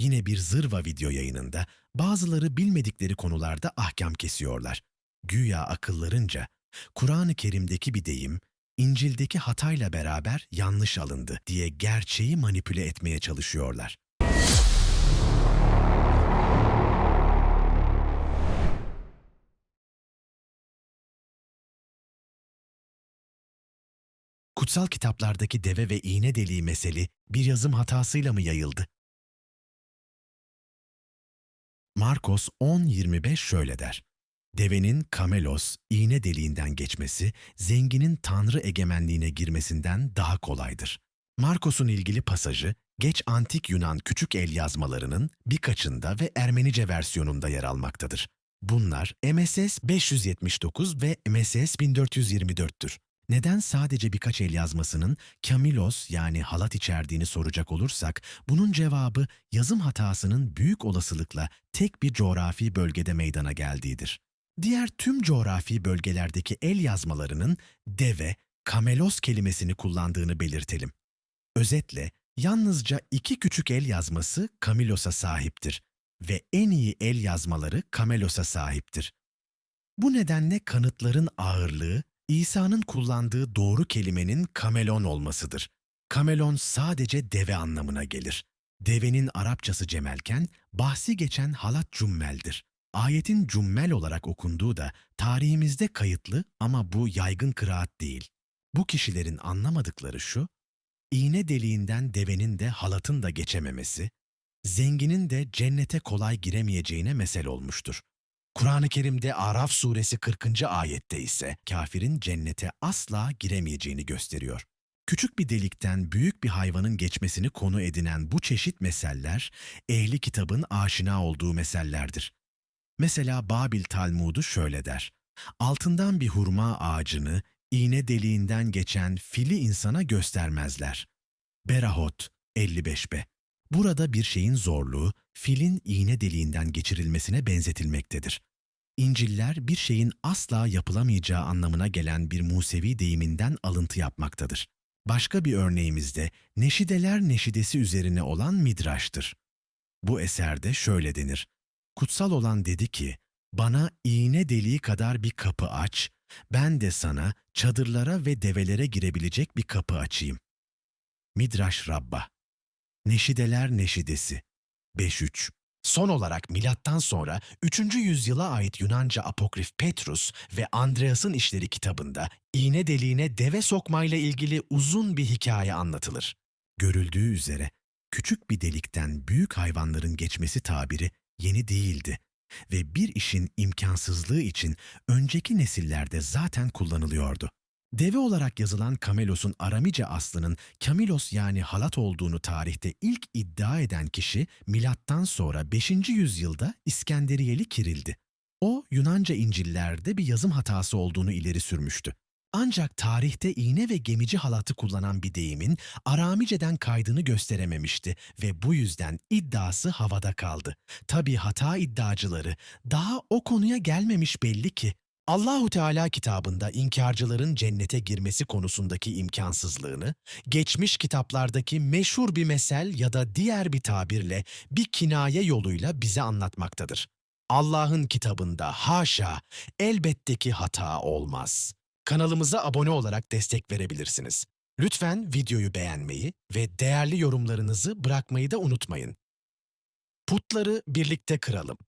Yine bir zırva video yayınında bazıları bilmedikleri konularda ahkam kesiyorlar. Güya akıllarınca Kur'an-ı Kerim'deki bir deyim, İncil'deki hatayla beraber yanlış alındı diye gerçeği manipüle etmeye çalışıyorlar. Kutsal kitaplardaki deve ve iğne deliği meseli bir yazım hatasıyla mı yayıldı? Markos 10.25 şöyle der. Devenin kamelos, iğne deliğinden geçmesi, zenginin tanrı egemenliğine girmesinden daha kolaydır. Markos'un ilgili pasajı, geç antik Yunan küçük el yazmalarının birkaçında ve Ermenice versiyonunda yer almaktadır. Bunlar MSS 579 ve MSS 1424'tür. Neden sadece birkaç el yazmasının kamilos yani halat içerdiğini soracak olursak, bunun cevabı yazım hatasının büyük olasılıkla tek bir coğrafi bölgede meydana geldiğidir. Diğer tüm coğrafi bölgelerdeki el yazmalarının deve, kamelos kelimesini kullandığını belirtelim. Özetle, yalnızca iki küçük el yazması Kamilos'a sahiptir ve en iyi el yazmaları Kamelos'a sahiptir. Bu nedenle kanıtların ağırlığı İsa'nın kullandığı doğru kelimenin kamelon olmasıdır. Kamelon sadece deve anlamına gelir. Devenin Arapçası cemelken bahsi geçen halat cümmeldir. Ayetin cümmel olarak okunduğu da tarihimizde kayıtlı ama bu yaygın kıraat değil. Bu kişilerin anlamadıkları şu, iğne deliğinden devenin de halatın da geçememesi, zenginin de cennete kolay giremeyeceğine mesel olmuştur. Kur'an-ı Kerim'de Araf suresi 40. ayette ise kafirin cennete asla giremeyeceğini gösteriyor. Küçük bir delikten büyük bir hayvanın geçmesini konu edinen bu çeşit meseller, ehli kitabın aşina olduğu mesellerdir. Mesela Babil Talmudu şöyle der. Altından bir hurma ağacını iğne deliğinden geçen fili insana göstermezler. Berahot 55b. Burada bir şeyin zorluğu filin iğne deliğinden geçirilmesine benzetilmektedir. İnciller bir şeyin asla yapılamayacağı anlamına gelen bir Musevi deyiminden alıntı yapmaktadır. Başka bir örneğimizde Neşideler Neşidesi üzerine olan Midraş'tır. Bu eserde şöyle denir. Kutsal olan dedi ki, bana iğne deliği kadar bir kapı aç, ben de sana çadırlara ve develere girebilecek bir kapı açayım. Midraş Rabba Neşideler Neşidesi 5.3 Son olarak milattan sonra 3. yüzyıla ait Yunanca apokrif Petrus ve Andreas'ın işleri kitabında iğne deliğine deve sokmayla ilgili uzun bir hikaye anlatılır. Görüldüğü üzere küçük bir delikten büyük hayvanların geçmesi tabiri yeni değildi ve bir işin imkansızlığı için önceki nesillerde zaten kullanılıyordu. Deve olarak yazılan Kamelos'un Aramice aslının Kamilos yani halat olduğunu tarihte ilk iddia eden kişi milattan sonra 5. yüzyılda İskenderiyeli Kiril'di. O Yunanca İncil'lerde bir yazım hatası olduğunu ileri sürmüştü. Ancak tarihte iğne ve gemici halatı kullanan bir deyimin Aramice'den kaydını gösterememişti ve bu yüzden iddiası havada kaldı. Tabi hata iddiacıları daha o konuya gelmemiş belli ki. Allahu Teala kitabında inkarcıların cennete girmesi konusundaki imkansızlığını, geçmiş kitaplardaki meşhur bir mesel ya da diğer bir tabirle bir kinaye yoluyla bize anlatmaktadır. Allah'ın kitabında haşa elbette ki hata olmaz. Kanalımıza abone olarak destek verebilirsiniz. Lütfen videoyu beğenmeyi ve değerli yorumlarınızı bırakmayı da unutmayın. Putları birlikte kıralım.